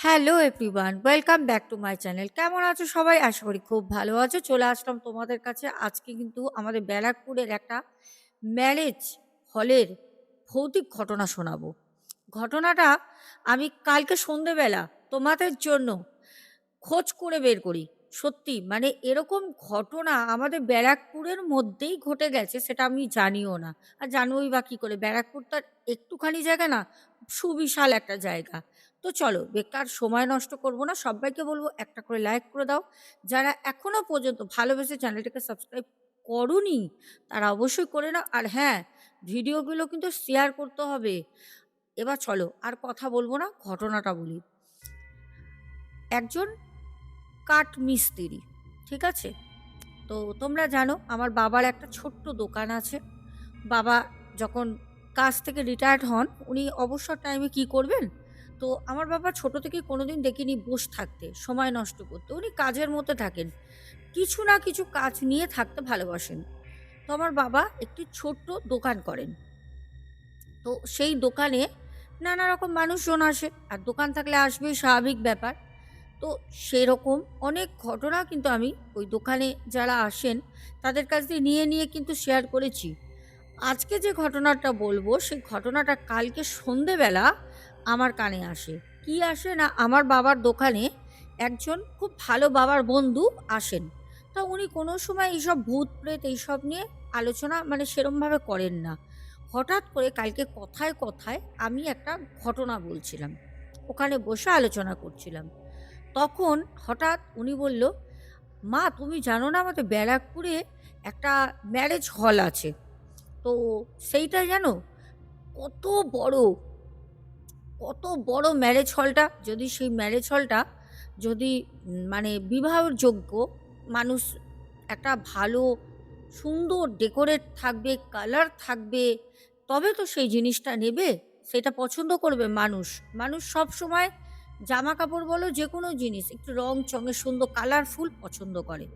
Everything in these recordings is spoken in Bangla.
Hello everyone welcome back to my channel কেমন আছো সবাই? আশা করি খুব ভালো আছো। চলে আসলাম তোমাদের কাছে। আজকে কিন্তু আমাদের ব্যারাকপুরের একটা ম্যারেজ হলের ভৌতিক ঘটনা শোনাবো। ঘটনাটা আমি কালকে সন্ধেবেলা তোমাদের জন্য খোঁজ করে বের করি। সত্যি মানে এরকম ঘটনা আমাদের ব্যারাকপুরের মধ্যেই ঘটে গেছে, সেটা আমি জানিও না। আর জানবই বা কী করে? ব্যারাকপুর তার একটুখানি জায়গা না, সুবিশাল একটা জায়গা। তো চলো বেকার সময় নষ্ট করব না, সবাইকে বলব একটা করে লাইক করে দাও। যারা এখনও পর্যন্ত ভালোবেসে চ্যানেলটাকে সাবস্ক্রাইব করনি, তারা অবশ্যই করে নাও। আর হ্যাঁ ভিডিওগুলো কিন্তু শেয়ার করতে হবে। এবার চলো আর কথা বলব না, ঘটনাটা বলি। একজন কাঠ মিস্ত্রি ঠিক আছে? তো তোমরা জানো, আমার বাবার একটা ছোট্ট দোকান আছে। বাবা যখন কাজ থেকে রিটায়ার্ড হন, উনি অবসর টাইমে কি করবেন? তো আমার বাবা ছোট থেকে কোনোদিন দেখিনি বসে থাকতে, সময় নষ্ট করতে। উনি কাজের মধ্যে থাকেন। কিছু না কিছু কাজ নিয়ে থাকতে ভালোবাসেন। তো আমার বাবা একটি ছোট্ট দোকান করেন। তো সেই দোকানে নানা রকম মানুষজন আসে, আর দোকান থাকলে আসবেই স্বাভাবিক ব্যাপার। তো সেরকম অনেক ঘটনা কিন্তু আমি ওই দোকানে যারা আসেন, তাদের কাছ দিয়ে নিয়ে নিয়ে কিন্তু শেয়ার করেছি। আজকে যে ঘটনাটা বলব, সেই ঘটনাটা কালকে সন্ধেবেলা আমার কানে আসে। কি আসে না আমার বাবার দোকানে একজন খুব ভালো বাবার বন্ধু আসেন। তা উনি কোনো সময় এইসব ভূত প্রেত এইসব নিয়ে আলোচনা মানে সেরমভাবে করেন না। হঠাৎ করে কালকে কথায় কথায় আমি একটা ঘটনা বলছিলাম। ওখানে বসে আলোচনা করছিলাম। তখন হঠাৎ উনি বলল, মা, তুমি জানো না আমাদের ব্যারাকপুরে একটা ম্যারেজ হল আছে। তো সেইটা জানো? কত বড় কত বড় ম্যারেজ হলটা যদি সেই ম্যারেজ হলটা যদি মানে বিবাহের যোগ্য মানুষ একটা ভালো, সুন্দর ডেকোরেট থাকবে কালার থাকবে, তবে তো সেই জিনিসটা নেবে, সেটা পছন্দ করবে মানুষ। মানুষ সব সময় জামা কাপড় বলো, যে কোনো জিনিস, একটু রং চঙে সুন্দর কালারফুল পছন্দ করে।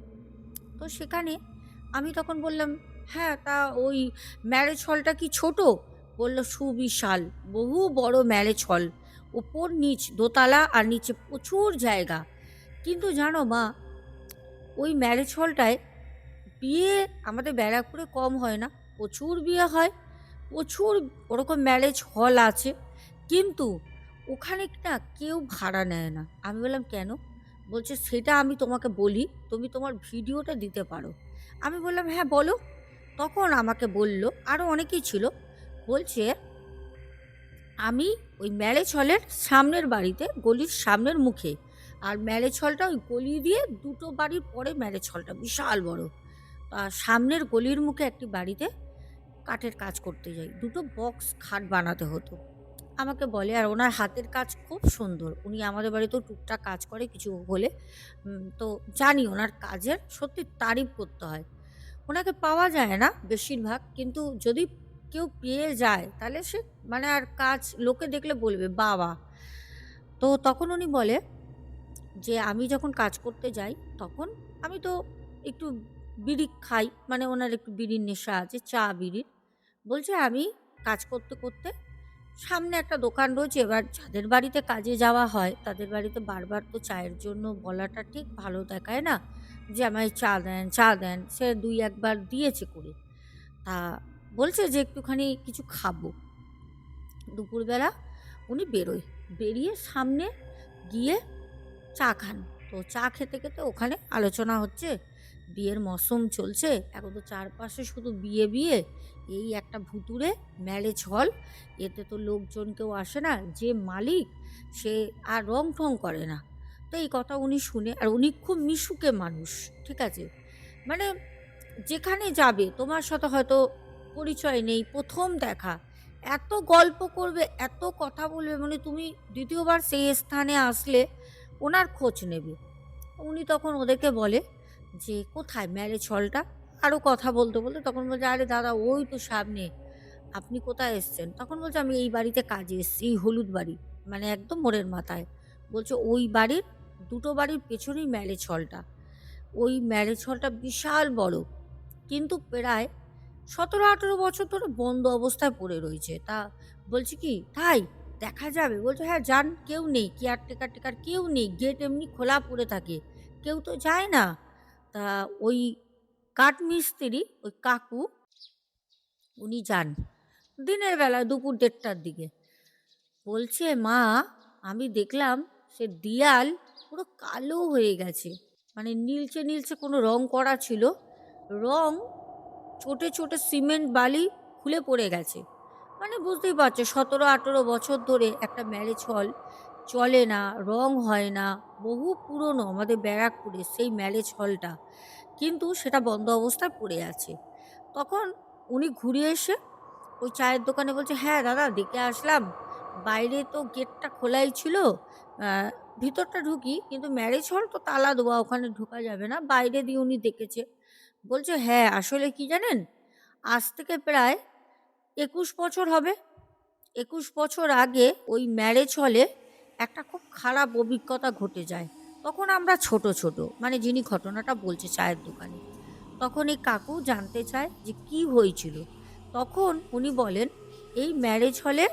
তো সেখানে আমি তখন বললাম হ্যাঁ তা ওই ম্যারেজ হলটা কি ছোট? বলল, সুবিশাল, বহু বড় ম্যারেজ হল। ওপর নিচ দোতলা আর নিচে প্রচুর জায়গা। কিন্তু জানো মা, ওই ম্যারেজ হলটায় বিয়ে আমাদের ব্যারাকপুরে কম হয় না। প্রচুর বিয়ে হয়, প্রচুর ওরকম ম্যারেজ হল আছে। কিন্তু ওখানে না কেউ ভাড়া নেয় না। আমি বললাম, কেন? বলছে, সেটা আমি তোমাকে বলি, তুমি তোমার ভিডিওটা দিতে পারো। আমি বললাম হ্যাঁ বলো। তখন আমাকে বলল আরও অনেকেই ছিল বলছে, আমি ওই ম্যারেজ হলের সামনের বাড়িতে, গলির সামনের মুখে। আর ম্যারেজ ওই গলি দিয়ে দুটো বাড়ির পরে ম্যারেজ বিশাল বড়। আর সামনের গলির মুখে একটি বাড়িতে কাঠের কাজ করতে যাই। দুটো বক্স খাট বানাতে হতো। আমাকে বলে, আর ওনার হাতের কাজ খুব সুন্দর। উনি আমাদের বাড়িতেও টুকটাক কাজ করে কিছু হলে। তো জানি ওনার কাজের সত্যি তারিফ করতে হয়। ওনাকে পাওয়া যায় না বেশিরভাগ। কিন্তু যদি কেউ পেয়ে যায়, তাহলে সে মানে আর কাজ, লোকে দেখলে বলবে, বাবা। তো তখন উনি বলে যে, আমি যখন কাজ করতে যাই, তখন আমি তো একটু বিড়ি খাই। মানে ওনার একটু বিড়ির নেশা আছে, চা বিড়ির। বলছে, আমি কাজ করতে করতে সামনে একটা দোকান রয়েছে, এবার যাদের বাড়িতে কাজে যাওয়া হয়, তাদের বাড়িতে বারবার তো চায়ের জন্য বলাটা ঠিক ভালো দেখায় না যে, আমায় চা দেন চা দেন, সে দুই একবার দিয়েছে করে। তা বলছে যে একটুখানি কিছু খাব। দুপুরবেলা উনি বেরোয়। বেরিয়ে সামনে গিয়ে চা খান। তো চা খেতে খেতে ওখানে আলোচনা হচ্ছে, বিয়ের মরশুম চলছে, এখন তো চারপাশে শুধু বিয়ে বিয়ে, এই একটা ভুতুরে ম্যারেজ হল, এতে তো লোকজন কেউ আসে না, যে মালিক সে আর রং ঠং করে না। তো এই কথা উনি শুনে, আর উনি খুব মিশুকে মানুষ, ঠিক আছে? মানে যেখানে যাবে, তোমার সাথে হয়তো পরিচয় নেই, প্রথম দেখা। এত গল্প করবে, এত কথা বলবে মানে তুমি দ্বিতীয়বার সেই স্থানে আসলে ওনার খোঁজ নেবে। উনি তখন ওদেরকে বলে যে, কোথায় ম্যারেজ হলটা আরও কথা বলতে বলতে তখন বলছে, আরে দাদা, ওই তো সামনে। আপনি কোথায় এসছেন? তখন বলছে, আমি এই বাড়িতে কাজে এসেছি, এই হলুদ বাড়ি মানে একদম মোড়ের মাথায়। বলছে, ওই বাড়ির, দুটো বাড়ির পেছনেই ম্যারেজ হলটা ওই ম্যারেজ হলটা বিশাল বড়, কিন্তু প্রায় সতেরো, আঠেরো বছর ধরে বন্ধ অবস্থায় পড়ে রয়েছে। তা বলছি কি, তাই? দেখা যাবে। বলছে হ্যাঁ যান, কেউ নেই। কেয়ারটেকার টেকার কেউ নেই। গেট এমনি খোলা পড়ে থাকে। কেউ তো যায় না। তা ওই কাঠমিস্ত্রি, ওই কাকু, উনি যান দিনের বেলা দুপুর দেড়টার দিকে। বলছে, মা, আমি দেখলাম সে দিয়াল পুরো কালো হয়ে গেছে। মানে নীলচে নীলচে কোনো রং করা ছিল। রং ছোটে ছোটে সিমেন্ট বালি খুলে পড়ে গেছে। মানে বুঝতেই পারছ, সতেরো, আঠেরো বছর ধরে একটা ম্যারেজ হল চলে না, রং হয় না, বহু পুরনো আমাদের ব্যারাকপুরে সেই ম্যারেজ হলটা কিন্তু সেটা বন্ধ অবস্থায় পড়ে আছে। তখন উনি ঘুরে এসে ওই চায়ের দোকানে বলছে হ্যাঁ দাদা, দেখে আসলাম। বাইরে তো গেটটা খোলাই ছিল ভিতরটা ঢুকি, কিন্তু ম্যারেজ হল তো তালা দেওয়া, ওখানে ঢোকা যাবে না। বাইরে দিয়ে উনি দেখেছে। বলছে হ্যাঁ আসলে কি জানেন? আজ থেকে প্রায় একুশ বছর হবে। একুশ বছর আগে ওই ম্যারেজ হলে একটা খুব খারাপ অভিজ্ঞতা ঘটে যায়। তখন আমরা ছোট ছোট। মানে যিনি ঘটনাটা বলছে চায়ের দোকানে। তখন এই কাকু জানতে চায় যে কি হয়েছিল। তখন উনি বলেন, এই ম্যারেজ হলে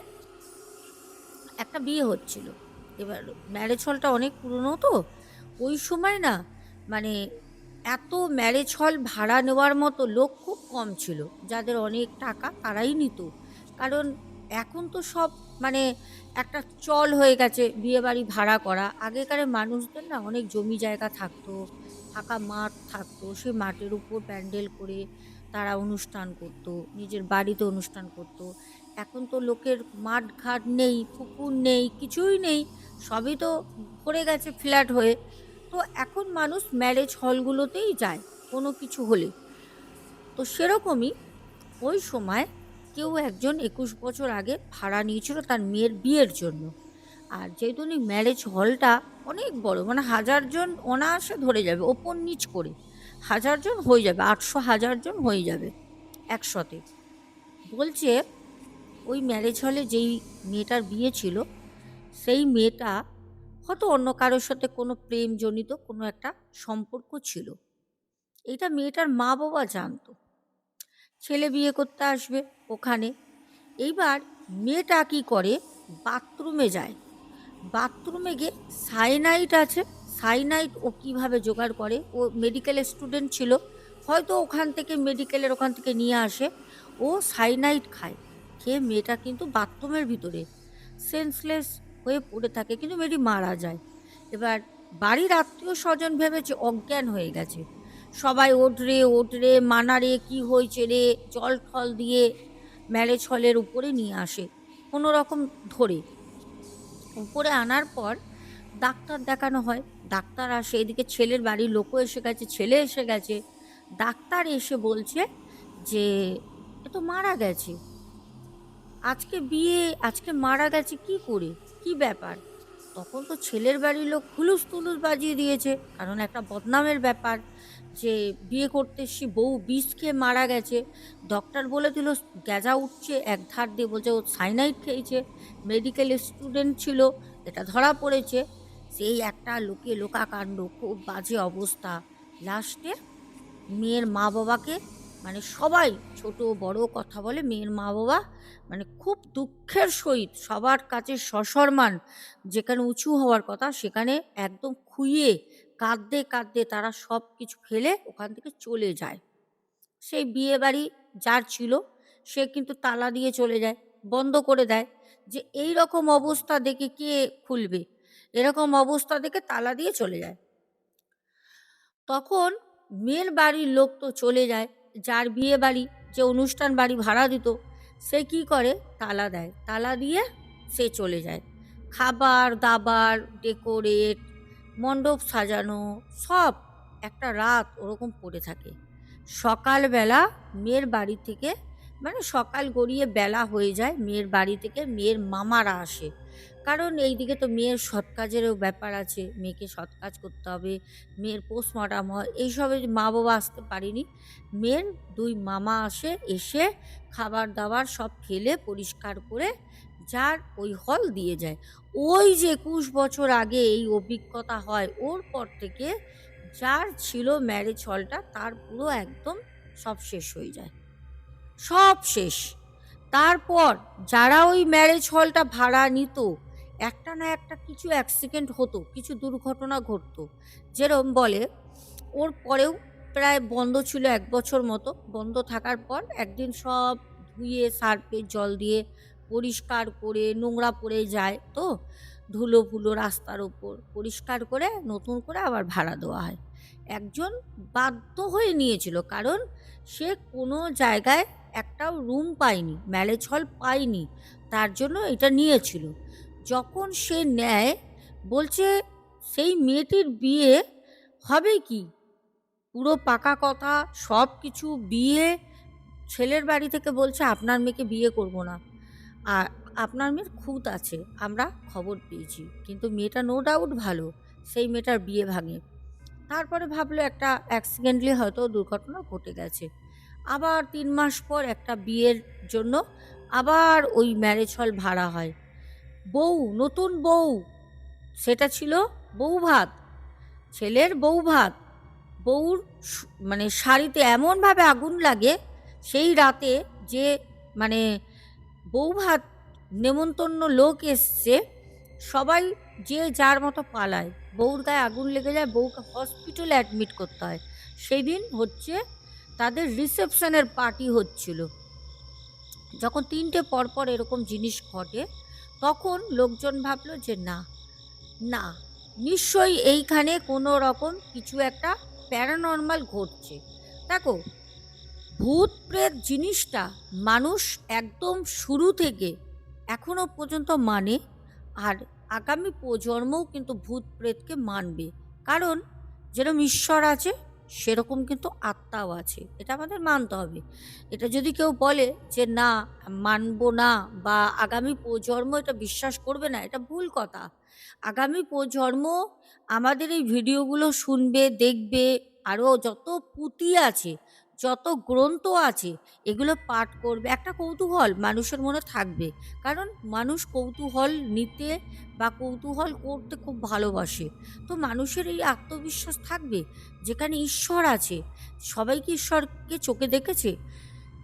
একটা বিয়ে হচ্ছিল। এবার ম্যারেজ হলটা অনেক পুরনো তো, ওই সময় না মানে এত ম্যারেজ হল ভাড়া নেওয়ার মতো লোক খুব কম ছিল, যাদের অনেক টাকা তারাই নিত। কারণ এখন তো সব মানে একটা চল হয়ে গেছে বিয়েবাড়ি ভাড়া করা। আগেকার মানুষদের না অনেক জমি জায়গা থাকতো, ফাঁকা মাঠ থাকতো সেই মাঠের উপর প্যান্ডেল করে তারা অনুষ্ঠান করত, নিজের বাড়িতে অনুষ্ঠান করত। এখন তো লোকের মাঠ ঘাট নেই, পুকুর নেই, কিছুই নেই, সবই তো পড়ে গেছে ফ্ল্যাট হয়ে। তো এখন মানুষ ম্যারেজ হলগুলোতেই যায়, কোনো কিছু হলে। তো সেরকমই ওই সময় কেউ একজন একুশ বছর আগে ভাড়া নিয়েছিল তার মেয়ের বিয়ের জন্য। আর যেহেতু উনি ম্যারেজ হলটা অনেক বড় মানে হাজার জন অনায়াসে ধরে যাবে, ওপর নিচ করে। হাজার জন হয়ে যাবে, আটশো হাজার জন হয়ে যাবে একসাথে। বলছে ওই ম্যারেজ হলে যেই মেয়েটার বিয়ে ছিল, সেই মেয়েটা হয়তো অন্য কারোর সাথে কোনো প্রেমজনিত কোনো একটা সম্পর্ক ছিল। এটা মেয়েটার মা বাবা জানতো। ছেলে বিয়ে করতে আসবে ওখানে। এইবার মেয়েটা কি করে? বাথরুমে যায়। বাথরুমে গিয়ে সাইনাইট আছে। সাইনাইট ও কীভাবে জোগাড় করে? ও মেডিকেলের স্টুডেন্ট ছিল। হয়তো ওখান থেকে মেডিকেলের ওখান থেকে নিয়ে আসে। ও সাইনাইট খায়। খেয়ে মেয়েটা কিন্তু বাথরুমের ভিতরে সেন্সলেস হয়ে পড়ে থাকে, কিন্তু মেয়েটি মারা যায়। এবার বাড়ির আত্মীয় স্বজন ভেবেছে অজ্ঞান হয়ে গেছে। সবাই ওঠরে ওঠরে, মানারে, কি হয়েছে রে, জল টল দিয়ে ম্যারেজ হলের উপরে নিয়ে আসে, কোনো রকম ধরে। উপরে আনার পর ডাক্তার দেখানো হয়, ডাক্তার আসে, এদিকে ছেলের বাড়ির লোকও এসে গেছে, ছেলে এসে গেছে। ডাক্তার এসে বলছে যে, এ তো মারা গেছে। আজকে বিয়ে, আজকে মারা গেছে কি করে? কি ব্যাপার? তখন তো ছেলের বাড়ির লোক হুলুস তুলুস বাজিয়ে দিয়েছে। কারণ একটা বদনামের ব্যাপার যে বিয়ে করতে এসছি বউ বিষ খেয়ে মারা গেছে। ডক্টর বলে দিল, গ্যাজা উঠছে, এক ধার দিয়ে বলছে, ও সাইনাইড খেয়েছে। মেডিকেল স্টুডেন্ট ছিল, এটা ধরা পড়েছে। সেই একটা লোকে লোকাকাণ্ড, খুব বাজে অবস্থা। লাস্টে মেয়ের মা বাবাকে মানে সবাই, ছোট, বড় কথা বলে মেয়ের মা বাবা মানে খুব দুঃখের সহিত সবার কাছে সসম্মান, যেখানে উঁচু হওয়ার কথা সেখানে একদম খুইয়ে কাঁদতে কাঁদতে তারা সব কিছু ফেলে ওখান থেকে চলে যায়। সেই বিয়ে বাড়ি যার ছিল, সে কিন্তু তালা দিয়ে চলে যায়, বন্ধ করে দেয় যে এই রকম অবস্থা দেখে কে খুলবে? এরকম অবস্থা দেখে তালা দিয়ে চলে যায়। তখন মেয়ের বাড়ির লোক তো চলে যায় যার বিয়ে বাড়ি, যে অনুষ্ঠান বাড়ি ভাড়া দিত, সে কি করে? তালা দেয়। তালা দিয়ে সে চলে যায়। খাবার, দাবার, ডেকোরেট, মণ্ডপ সাজানো, সব একটা রাত ওরকম পড়ে থাকে। সকালবেলা মেয়ের বাড়ি থেকে মানে সকাল গড়িয়ে বেলা হয়ে যায়, মেয়ের বাড়ি থেকে মেয়ের মামারা আসে। কারণ এইদিকে তো মেয়ের সৎ কাজেরও ব্যাপার আছে, মেয়েকে সৎ কাজ করতে হবে, মেয়ের পোস্টমর্টাম হয় এইসবের মা বাবা আসতে পারেনি। মেয়ের দুই মামা আসে, এসে খাবার দাবার সব ফেলে পরিষ্কার করে যার ওই হল দিয়ে যায়। ওই যে একুশ বছর আগে এই অভিজ্ঞতা হয়, ওর পর থেকে যার ছিল ম্যারেজ হলটা তার পুরো একদম সব শেষ হয়ে যায়। সব শেষ। তারপর যারা ওই ম্যারেজ হলটা ভাড়া নিত একটা না একটা কিছু অ্যাক্সিডেন্ট হতো, কিছু দুর্ঘটনা ঘটতো। যেরম বলে, ওর পরেও প্রায় বন্ধ ছিল এক বছর মতো। বন্ধ থাকার পর একদিন সব ধুয়ে সার্ফে জল দিয়ে পরিষ্কার করে নোংরা পড়ে যায় তো, ধুলো ফুলো রাস্তার ওপর। পরিষ্কার করে নতুন করে আবার ভাড়া দেওয়া হয়। একজন বাধ্য হয়ে নিয়েছিল কারণ সে কোনো জায়গায় একটাও রুম পায়নি ম্যারেজ হল পায়নি। তার জন্য এটা নিয়েছিল। যখন সে নেয়, বলছে, সেই মেয়েটির বিয়ে হবে কি? পুরো পাকা কথা, সব কিছু বিয়ে, ছেলের বাড়ি থেকে বলছে, আপনার মেয়েকে বিয়ে করব না। আর আপনার মেয়ের খুঁত আছে, আমরা খবর পেয়েছি, কিন্তু মেয়েটা নো ডাউট ভালো, সেই মেয়েটার বিয়ে ভাঙে। তারপরে ভাবলো একটা অ্যাক্সিডেন্টলি হয়তো দুর্ঘটনা ঘটে গেছে। আবার তিন মাস পর একটা বিয়ের জন্য আবার ওই ম্যারেজ হল ভাড়া হয়। বউ, নতুন বউ। সেটা ছিল বউ ভাত ছেলের বউ ভাত বউর মানে শাড়িতে এমনভাবে আগুন লাগে, সেই রাতে যে মানে বউ ভাত নেমন্তন্ন লোক এসছে, সবাই যে যার মতো পালায়। বউর গায়ে আগুন লেগে যায়, বউকে হসপিটালে অ্যাডমিট করতে হয়। সেই দিন হচ্ছে তাদের রিসেপশনের পার্টি হচ্ছিল। যখন তিনটে পরপর এরকম জিনিস ঘটে তখন লোকজন ভাবলো যে না না, নিশ্চয়ই এইখানে কোনো রকম কিছু একটা প্যারানর্মাল ঘটছে। দেখো ভূত প্রেত জিনিসটা মানুষ একদম শুরু থেকে এখনও পর্যন্ত মানে আর আগামী প্রজন্মও কিন্তু ভূত প্রেতকে মানবে। কারণ যেরকম ঈশ্বর আছে সেরকম কিন্তু আত্মাও আছে। এটা আমাদের মানতে হবে। এটা যদি কেউ বলে যে, না, মানবো না বা আগামী প্রজন্ম এটা বিশ্বাস করবে না, এটা ভুল কথা। আগামী প্রজন্ম আমাদের এই ভিডিওগুলো শুনবে, দেখবে, আরও যত পুঁতি আছে যত গ্রন্থ আছে, এগুলো পাঠ করবে। একটা কৌতূহল মানুষের মনে থাকবে। কারণ মানুষ কৌতূহল নিতে বা কৌতূহল করতে খুব ভালোবাসে। তো মানুষের এই আত্মবিশ্বাস থাকবে, যেখানে ঈশ্বর আছে। সবাই কি ঈশ্বরকে চোখে দেখেছে?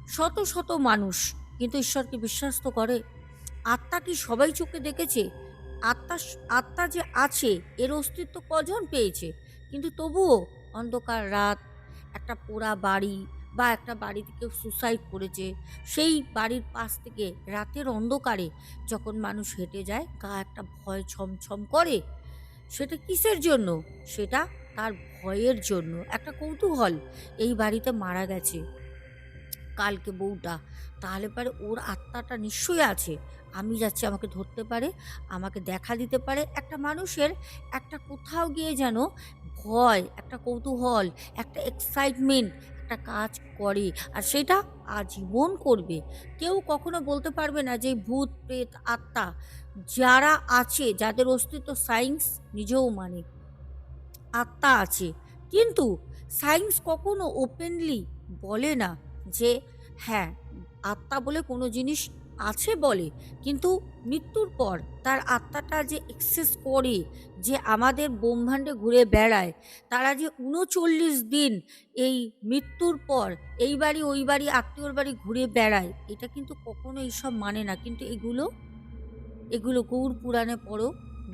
শত শত মানুষ কিন্তু ঈশ্বরকে বিশ্বাস তো করে। আত্মা কি সবাই চোখে দেখেছে? আত্মা আত্মা যে আছে, এর অস্তিত্ব কজন পেয়েছে? কিন্তু তবুও অন্ধকার রাত একটা পোড়া বাড়ি বা একটা বাড়িতে কেউ সুসাইড করেছে, সেই বাড়ির পাশ থেকে রাতের অন্ধকারে যখন মানুষ হেঁটে যায়, গা একটা ভয় ছমছম করে, সেটা কিসের জন্য? সেটা তার ভয়ের জন্য। একটা কৌতূহল, এই বাড়িতে মারা গেছে। কালকে বউটা। তাহলে পরে ওর আত্মাটা নিশ্চয়ই আছে। আমি যাচ্ছি, আমাকে ধরতে পারে, আমাকে দেখা দিতে পারে। একটা মানুষের একটা কোথাও গিয়ে যেন ভয়, একটা কৌতূহল, একটা এক্সাইটমেন্ট একটা কাজ করে আর সেটা আজীবন করবে। কেউ কখনো বলতে পারবে না যে ভূত, প্রেত, আত্মা যারা আছে, যাদের অস্তিত্ব সায়েন্স নিজেও মানে। আত্মা আছে। কিন্তু সায়েন্স কখনো ওপেনলি বলে না যে হ্যাঁ আত্মা বলে কোনো জিনিস আছে বলে, কিন্তু মৃত্যুর পর তার আত্মাটা যে এক্সেস করে, যে আমাদের ব্রহ্মাণ্ডে ঘুরে বেড়ায়, তারা যে উনচল্লিশ দিন এই মৃত্যুর পর এই বাড়ি, ওই বাড়ি, আত্মীয়র বাড়ি ঘুরে বেড়ায়, এটা কিন্তু কখনো এইসব মানে না। কিন্তু এগুলো এগুলো গৌর পুরাণে পড়ো,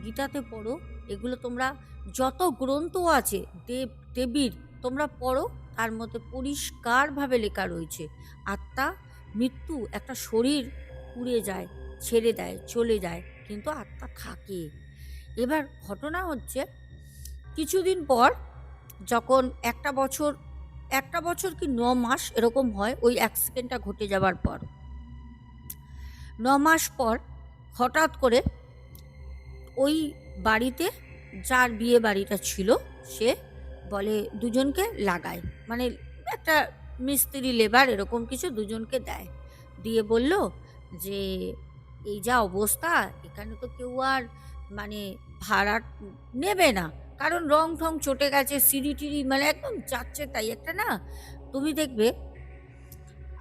গীতাতে পড়ো, এগুলো তোমরা যত গ্রন্থ আছে, দেব, দেবীর, তোমরা পড়ো, তার মধ্যে পরিষ্কারভাবে লেখা রয়েছে। আত্মা, মৃত্যু, একটা শরীর পুড়ে যায়, ছেড়ে দেয়, চলে যায়, কিন্তু আত্মা থাকে। এবার ঘটনা হচ্ছে, কিছুদিন পর যখন একটা বছর একটা বছর কি ন মাস এরকম হয়, ওই অ্যাক্সিডেন্টটা ঘটে যাবার পর। ন মাস পর হঠাৎ করে ওই বাড়িতে যার বিয়ে বাড়িটা ছিল, সে বলে, দুজনকে লাগায়। মানে একটা মিস্ত্রি, লেবার এরকম কিছু দুজনকে দেয়। দিয়ে বলল যে এই যা অবস্থা, এখানে তো কেউ আর মানে ভাড়া নেবে না। কারণ রং ঠং চটে গেছে, সিঁড়ি টিড়ি মানে একদম যাচ্ছে তাই একটা না? তুমি দেখবে,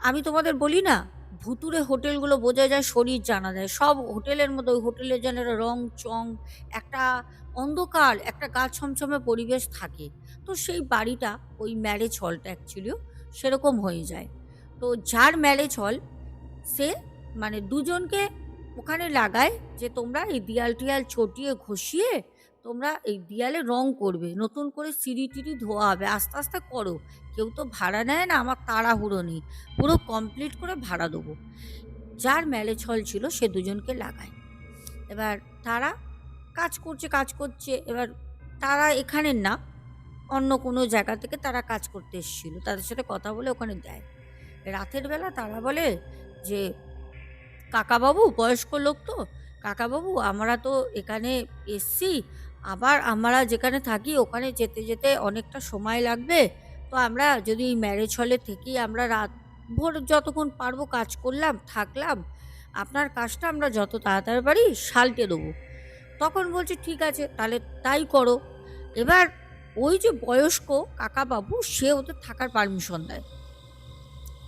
আমি তোমাদের বলি না ভুতুরে হোটেলগুলো বোঝা যায় শরীর জানা যায় সব হোটেলের মতো, ওই হোটেলের যেন রং চং, একটা অন্ধকার, একটা গা ছমছমে পরিবেশ থাকে। তো সেই বাড়িটা, ওই ম্যারেজ হলটা অ্যাকচুয়ালিও সেরকম হয়ে যায়। তো যার ম্যারেজ হল সে মানে দুজনকে ওখানে লাগায় যে তোমরা এই দেয়াল টিয়াল ছটিয়ে ঘষিয়ে তোমরা এই দেয়ালে রং করবে, নতুন করে সিঁড়ি টিড়ি ধোয়া হবে, আস্তে আস্তে করো। কেউ তো ভাড়া নেয় না, আমার তাড়াহুড়ো নেই, পুরো কমপ্লিট করে ভাড়া দেবো। যার মেলে ছল ছিল সে দুজনকে লাগায়। এবার তারা কাজ করছে কাজ করছে, এবার তারা এখানের না, অন্য কোনো জায়গা থেকে তারা কাজ করতে এসেছিল, তাদের সাথে কথা বলে ওখানে দেয়। রাতের বেলা তারা বলে যে কাকাবাবু, বয়স্ক লোক তো। কাকাবাবু, আমরা তো এখানে এসছি। আবার আমরা যেখানে থাকি, ওখানে যেতে যেতে অনেকটা সময় লাগবে। তো আমরা যদি ম্যারেজ হলে থেকেই আমরা রাত ভোর যতক্ষণ পারব কাজ করলাম, থাকলাম, আপনার কাজটা আমরা যত তাড়াতাড়ি পারি সালটে দেবো। তখন বলছে, ঠিক আছে, তাহলে তাই করো। এবার ওই যে বয়স্ক কাকাবাবু, সে ওদের থাকার পারমিশন দেয়।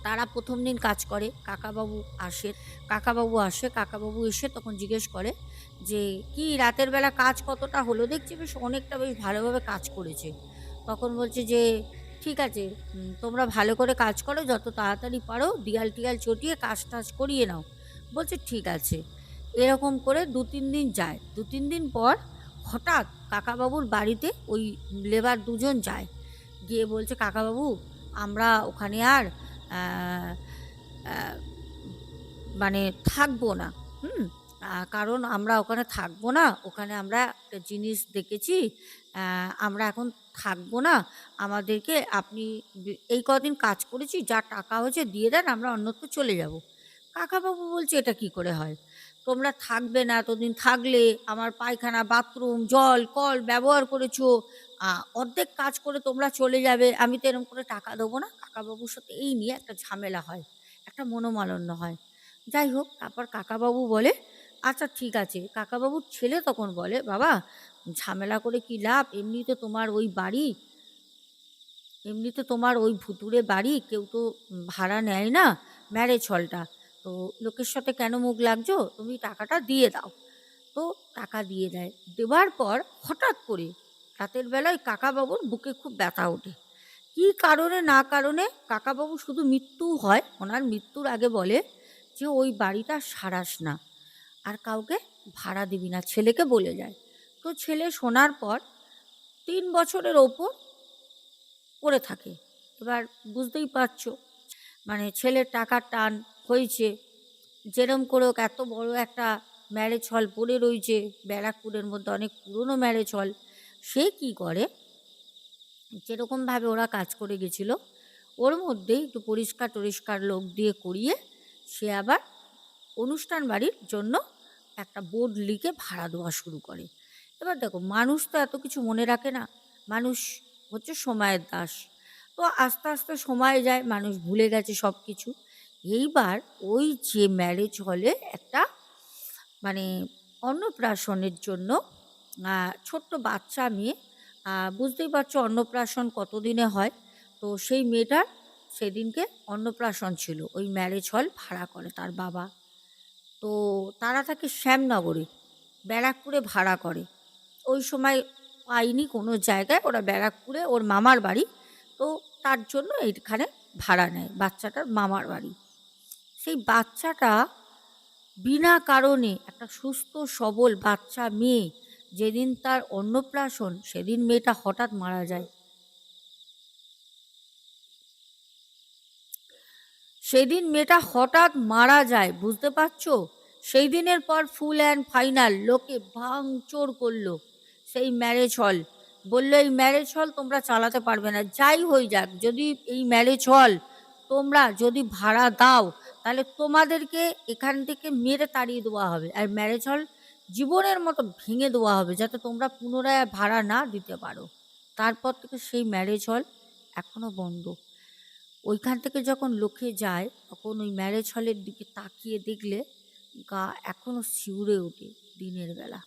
তারা প্রথম দিন কাজ করে, কাকাবাবু আসে কাকাবাবু আসে, কাকাবাবু এসে তখন জিজ্ঞেস করে যে, কি রাতের বেলা কাজ কতটা হলো? দেখছি বেশ অনেকটা বেশ ভালোভাবে কাজ করেছে। তখন বলছে যে, ঠিক আছে তোমরা ভালো করে কাজ করো, যত তাড়াতাড়ি পারো, দিয়াল টিয়াল চটিয়ে কাজ টাজ করিয়ে নাও। বলছে, ঠিক আছে। এরকম করে দু তিন দিন যায়। দু তিন দিন পর হঠাৎ কাকাবাবুর বাড়িতে ওই লেবার দুজন যায়। গিয়ে বলছে, কাকাবাবু, আমরা ওখানে আর মানে থাকব না, হুম? কারণ আমরা ওখানে থাকব না, ওখানে আমরা একটা জিনিস দেখেছি আমরা এখন থাকব না। আমাদেরকে আপনি এই কদিন কাজ করেছি, যা টাকা হয়েছে দিয়ে দেন, আমরা অন্যত্র চলে যাব। কাকাবাবু বলছে, এটা কি করে হয়? তোমরা থাকবে না, এতদিন থাকলে আমার পায়খানা, বাথরুম, জল, কল ব্যবহার করেছ। অর্ধেক কাজ করে তোমরা চলে যাবে। আমি তো এরকম করে টাকা দেবো না। কাকাবাবুর সাথে এই নিয়ে একটা ঝামেলা হয়, একটা মনোমালিন্য হয়। যাই হোক, তারপর কাকাবাবু বলে আচ্ছা ঠিক আছে। কাকাবাবুর ছেলে তখন বলে, বাবা, ঝামেলা করে কি লাভ? এমনিতে তোমার ওই বাড়ি, এমনিতে তোমার ওই ভুতুরে বাড়ি, কেউ তো ভাড়া নেয় না ম্যারেজ হলটা। তো লোকের সাথে কেন মুখ লাগছো? তুমি টাকাটা দিয়ে দাও। তো টাকা দিয়ে দেয়। দেওয়ার পর হঠাৎ করে রাতের বেলায় কাকাবাবুর বুকে খুব ব্যথা ওঠে। কী কারণে না কারণে? কাকাবাবু শুধু মৃত্যু হয়, ওনার মৃত্যুর আগে বলে যে ওই বাড়িটা সারাস না। আর কাউকে ভাড়া দিবি না, ছেলেকে বলে যায়। তো ছেলে শোনার পর তিন বছরের ওপর পড়ে থাকে। এবার বুঝতেই পারছ মানে ছেলের টাকার টান হয়েছে। যেরম করে হোক, এত বড় একটা ম্যারেজ হল পড়ে রয়েছে, ব্যারাকপুরের মধ্যে, অনেক পুরনো ম্যারেজ হল সে কি করে? যেরকমভাবে ওরা কাজ করে গেছিল, ওর মধ্যেই একটু পরিষ্কার টরিষ্কার লোক দিয়ে করিয়ে সে আবার অনুষ্ঠান বাড়ির জন্য একটা বোর্ড লিখে ভাড়া দেওয়া শুরু করে। এবার দেখো, মানুষ তো এত কিছু মনে রাখে না। মানুষ হচ্ছে সময়ের দাস। তো আস্তে আস্তে সময় যায়, মানুষ ভুলে গেছে সব কিছু এইবার ওই যে ম্যারেজ হলে একটা মানে অন্নপ্রাশনের জন্য ছোট্ট বাচ্চা মেয়ে বুঝতেই পারছ অন্নপ্রাশন কতদিনে হয়? তো সেই মেয়েটার সেদিনকে অন্নপ্রাশন ছিল, ওই ম্যারেজ হল ভাড়া করে তার বাবা। তো তারা থাকে শ্যামনগরে, ব্যারাকপুরে ভাড়া করে। ওই সময় পাইনি কোনো জায়গায়, ওরা ব্যারাকপুরে ওর মামার বাড়ি। তো তার জন্য এইখানে ভাড়া নেয়, বাচ্চাটার মামার বাড়ি। সেই বাচ্চাটা বিনা কারণে একটা সুস্থ, সবল বাচ্চা মেয়ে, যেদিন তার অন্নপ্রাশন, সেদিন মেয়েটা হঠাৎ মারা যায়। সেদিন মেয়েটা হঠাৎ মারা যায়, বুঝতে পারছ? সেই দিনের পর ফুল অ্যান্ড ফাইনাল, লোকে ভাঙচোর করল সেই ম্যারেজ হল। বলল, এই ম্যারেজ হল তোমরা চালাতে পারবে না। যাই হয়ে যাক, যদি এই ম্যারেজ হল তোমরা যদি ভাড়া দাও, তাহলে তোমাদেরকে এখান থেকে মেরে তাড়িয়ে দেওয়া হবে আর ম্যারেজ হল জীবনের মতো ভেঙে দেওয়া হবে যাতে তোমরা পুনরায় ভাড়া না দিতে পারো। তারপর থেকে সেই ম্যারেজ হল এখনও বন্ধ। ওইখান থেকে যখন লোকে যায়, তখন ওই ম্যারেজ হলের দিকে তাকিয়ে দেখলে গা এখনও শিউরে ওঠে দিনের বেলা।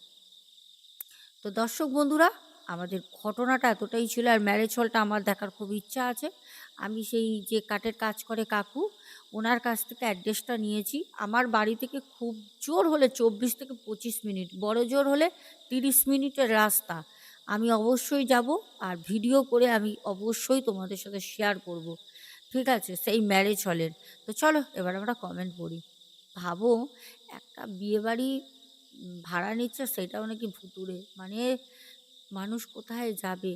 তো দর্শক বন্ধুরা, আমাদের ঘটনাটা এতটাই ছিল আর ম্যারেজ হলটা আমার দেখার খুব ইচ্ছা আছে। আমি সেই যে কাঠের কাজ করে কাকু, ওনার কাছ থেকে অ্যাড্রেসটা নিয়েছি। আমার বাড়ি থেকে খুব জোর হলে চব্বিশ থেকে পঁচিশ মিনিট, বড় জোর হলে তিরিশ মিনিটের রাস্তা। আমি অবশ্যই যাব আর ভিডিও করে আমি অবশ্যই তোমাদের সাথে শেয়ার করব। ঠিক আছে? সেই ম্যারেজ হলের তো চলো, এবার আমরা কমেন্ট করি ভাবো, একটা বিয়েবাড়ি ভাড়া নিচ্ছে, সেটাও নাকি ভুতুড়ে। মানে মানুষ কোথায় যাবে?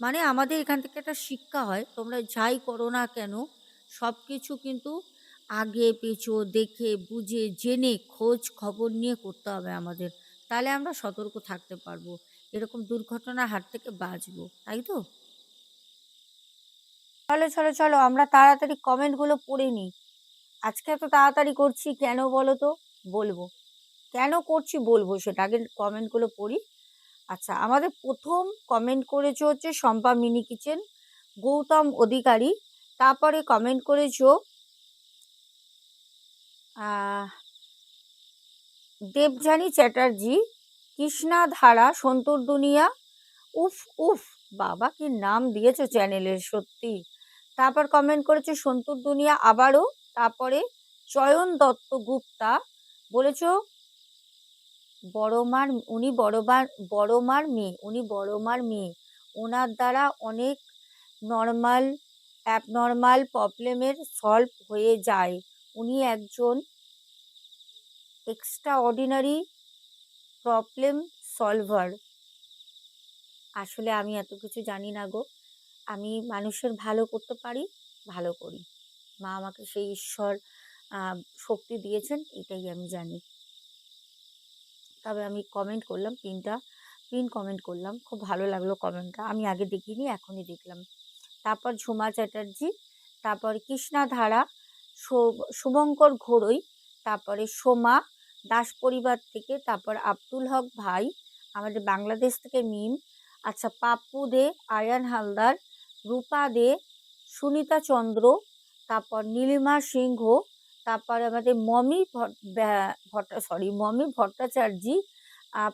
মানে আমাদের এখান থেকে একটা শিক্ষা হয়, তোমরা যাই করো না কেন সব কিছু কিন্তু আগে পেছো দেখে বুঝে জেনে খোঁজ খবর নিয়ে করতে হবে আমাদের। তাহলে আমরা সতর্ক থাকতে পারব। এরকম দুর্ঘটনার হাত থেকে বাঁচবো। তাই তো? চলো, চলো, চলো আমরা তাড়াতাড়ি কমেন্টগুলো পড়ে নিই। আজকে এত তাড়াতাড়ি করছি কেন বলো তো? বলব। কেন করছি বলব সেটা। আগে কমেন্টগুলো পড়ি। আচ্ছা আমাদের প্রথম কমেন্ট করেছ হচ্ছে শম্পা মিনি কিচেন, গৌতম অধিকারী। তারপরে কমেন্ট করেছ আ দেবযানী চ্যাটার্জি, কৃষ্ণা ধারা, সন্তুর দুনিয়া। উফ, উফ! বাবা কি নাম দিয়েছ চ্যানেলের সত্যি। তারপর কমেন্ট করেছ সন্তুর দুনিয়া আবারও। তারপরে চয়ন দত্ত গুপ্তা বলেছ বড় মার উনি বড় বার বড় মার মেয়ে। উনি বড় মার মেয়ে। ওনার দ্বারা অনেক নরমাল অ্যাবনরমাল প্রবলেমের সলভ হয়ে যায়। উনি একজন এক্সট্রা অর্ডিনারি প্রবলেম সলভার। আসলে আমি এত কিছু জানি না গো। আমি মানুষের ভালো করতে পারি, ভালো করি। মা আমাকে সেই ঈশ্বর শক্তি দিয়েছেন এটাই আমি জানি। তবে আমি কমেন্ট করলাম ৩ টা পিন কমেন্ট করলাম। খুব ভালো লাগল কমেন্টটা। আমি আগে দেখিনি এখনই দেখলাম। তারপর ঝুমা চ্যাটার্জি, তারপর কৃষ্ণা ধারা, শুভঙ্কর ঘোড়ই, তারপরে সোমা দাস পরিবার থেকে, তারপর আব্দুল হক ভাই আমাদের বাংলাদেশ থেকে মিম। আচ্ছা পাপ্পু দে, আয়ান হালদার, রূপা দে, সুনিতা চন্দ্র, তারপর নীলিমা সিংহ, তারপরে আমাদের মমি ভট্ট সরি মমি ভট্টাচার্যি,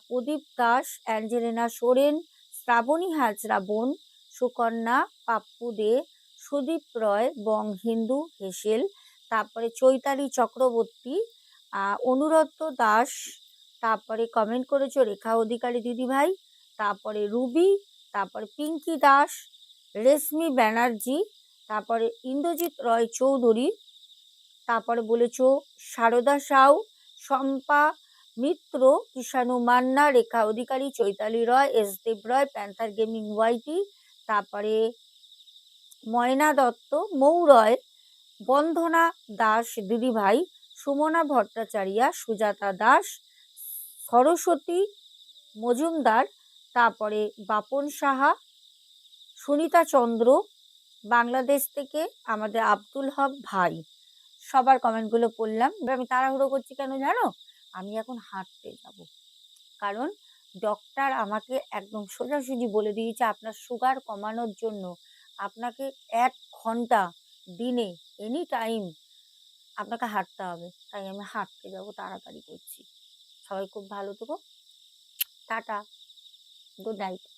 প্রদীপ দাস, অ্যাঞ্জেলিনা সোরেন, শ্রাবণী হাজরা বোন, সুকন্যা, পাপ্পু দে, সুদীপ রয় বং হিন্দু হেসেল, তারপরে চৈতালি চক্রবর্তী, অনুরত্ত দাস, তারপরে কমেন্ট করেছ রেখা অধিকারী দিদিভাই, তারপরে রুবি, তারপরে পিঙ্কি দাস, রেশমি ব্যানার্জি, তারপরে ইন্দ্রজিৎ রয় চৌধুরী, তারপরে বলেছ সারদা সাউ, শম্পা মিত্র, কৃষাণু মান্না, রেখা অধিকারী, চৈতালি রয়, এসদেব রয়, প্যান্থার গেমিং ওয়াইটি, তারপরে ময়না দত্ত, মৌ রয়, বন্দনা দাস দিদিভাই, সুমনা ভট্টাচারিয়া, সুজাতা দাস, সরস্বতী মজুমদার, তারপরে বাপন সাহা, সুনিতা চন্দ্র, বাংলাদেশ থেকে আমাদের আব্দুল হক ভাই। সবার কমেন্টগুলো পড়লাম। আমি তাড়াহুড়ো করছি কেন জানো? আমি এখন হাঁটতে যাব কারণ ডক্টর আমাকে একদম সোজাসুজি বলে দিয়েছে আপনার সুগার কমানোর জন্য আপনাকে এক ঘণ্টা দিনে এনি টাইম আপনাকে হাঁটতে হবে। তাই আমি হাঁটতে যাব, তাড়াতাড়ি করছি। সবাই খুব ভালো থেকো। টাটা। Good night.